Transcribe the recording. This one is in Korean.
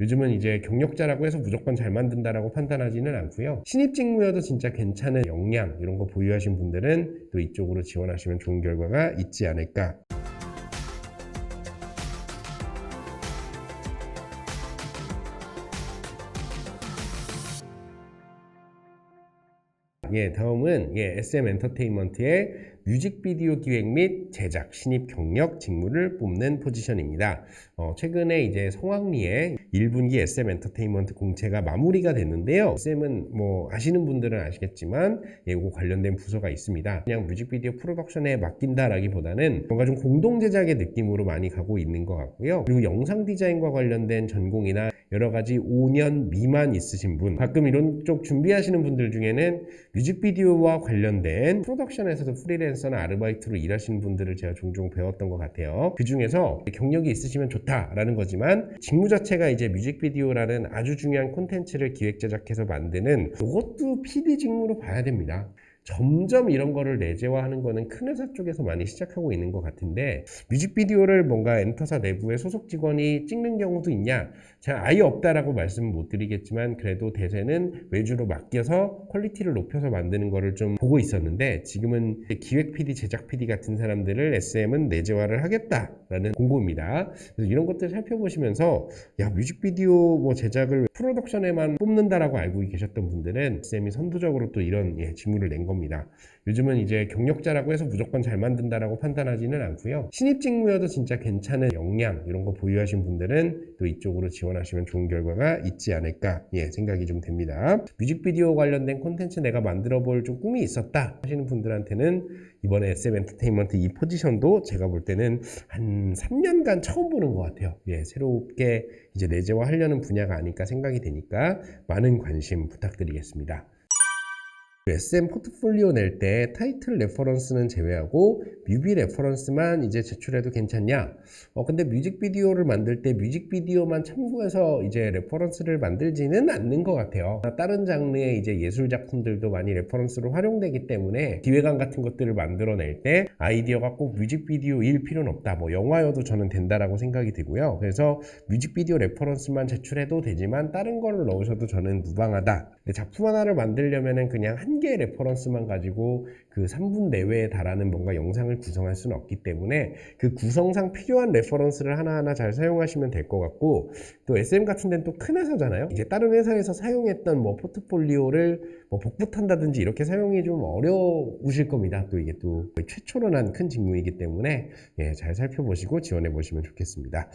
요즘은 이제 경력자라고 해서 무조건 잘 만든다라고 판단하지는 않고요. 신입 직무여도 진짜 괜찮은 역량 이런 거 보유하신 분들은 또 이쪽으로 지원하시면 좋은 결과가 있지 않을까 예, 다음은 예, SM 엔터테인먼트의 뮤직비디오 기획 및 제작 신입 경력 직무를 뽑는 포지션입니다. 어, 최근에 이제 성황리에 1분기 SM 엔터테인먼트 공채가 마무리가 됐는데요. SM은 뭐 아시는 분들은 아시겠지만 예, 이거 관련된 부서가 있습니다. 그냥 뮤직비디오 프로덕션에 맡긴다라기보다는 뭔가 좀 공동 제작의 느낌으로 많이 가고 있는 것 같고요. 그리고 영상 디자인과 관련된 전공이나 여러 가지 5년 미만 있으신 분, 가끔 이런 쪽 준비하시는 분들 중에는 뮤직비디오와 관련된 프로덕션에서도 프리랜서 나 아르바이트로 일하시는 분들을 제가 종종 배웠던 것 같아요. 그 중에서 경력이 있으시면 좋다라는 거지만 직무 자체가 이제 뮤직비디오라는 아주 중요한 콘텐츠를 기획 제작해서 만드는 그것도 PD 직무로 봐야 됩니다. 점점 이런 거를 내재화하는 거는 큰 회사 쪽에서 많이 시작하고 있는 것 같은데 뮤직비디오를 뭔가 엔터사 내부의 소속 직원이 찍는 경우도 있냐? 제가 아예 없다라고 말씀은 못 드리겠지만 그래도 대세는 외주로 맡겨서 퀄리티를 높여서 만드는 거를 좀 보고 있었는데 지금은 기획 PD, 제작 PD 같은 사람들을 SM은 내재화를 하겠다라는 공고입니다. 그래서 이런 것들 살펴보시면서 야 뮤직비디오 뭐 제작을 프로덕션에만 뽑는다라고 알고 계셨던 분들은 SM이 선두적으로 또 이런 예, 직무를 낸 겁니다. 요즘은 이제 경력자라고 해서 무조건 잘 만든다라고 판단하지는 않고요. 신입 직무여도 진짜 괜찮은 역량 이런 거 보유하신 분들은 또 이쪽으로 지원하시면 좋은 결과가 있지 않을까 예, 생각이 좀 됩니다. 뮤직비디오 관련된 콘텐츠 내가 만들어 볼 좀 꿈이 있었다 하시는 분들한테는 이번에 SM 엔터테인먼트 이 포지션도 제가 볼 때는 한 3년간 처음 보는 것 같아요. 예, 새롭게 이제 내재화 하려는 분야가 아닐까 생각이 되니까 많은 관심 부탁드리겠습니다. SM 포트폴리오 낼 때 타이틀 레퍼런스는 제외하고 뮤비 레퍼런스만 이제 제출해도 괜찮냐? 어, 근데 뮤직비디오를 만들 때 뮤직비디오만 참고해서 이제 레퍼런스를 만들지는 않는 것 같아요. 다른 장르의 이제 예술 작품들도 많이 레퍼런스로 활용되기 때문에 기획안 같은 것들을 만들어낼 때 아이디어가 꼭 뮤직비디오일 필요는 없다. 뭐 영화여도 저는 된다라고 생각이 들고요. 그래서 뮤직비디오 레퍼런스만 제출해도 되지만 다른 걸로 넣으셔도 저는 무방하다. 작품 하나를 만들려면은 그냥 한 개의 레퍼런스만 가지고 그 3분 내외에 달하는 뭔가 영상을 구성할 수는 없기 때문에 그 구성상 필요한 레퍼런스를 하나하나 잘 사용하시면 될 것 같고 또 SM 같은 데는 또 큰 회사잖아요. 이제 다른 회사에서 사용했던 뭐 포트폴리오를 뭐 복붙한다든지 이렇게 사용이 좀 어려우실 겁니다. 또 이게 또 최초로 난 큰 직무이기 때문에 예, 잘 살펴보시고 지원해 보시면 좋겠습니다.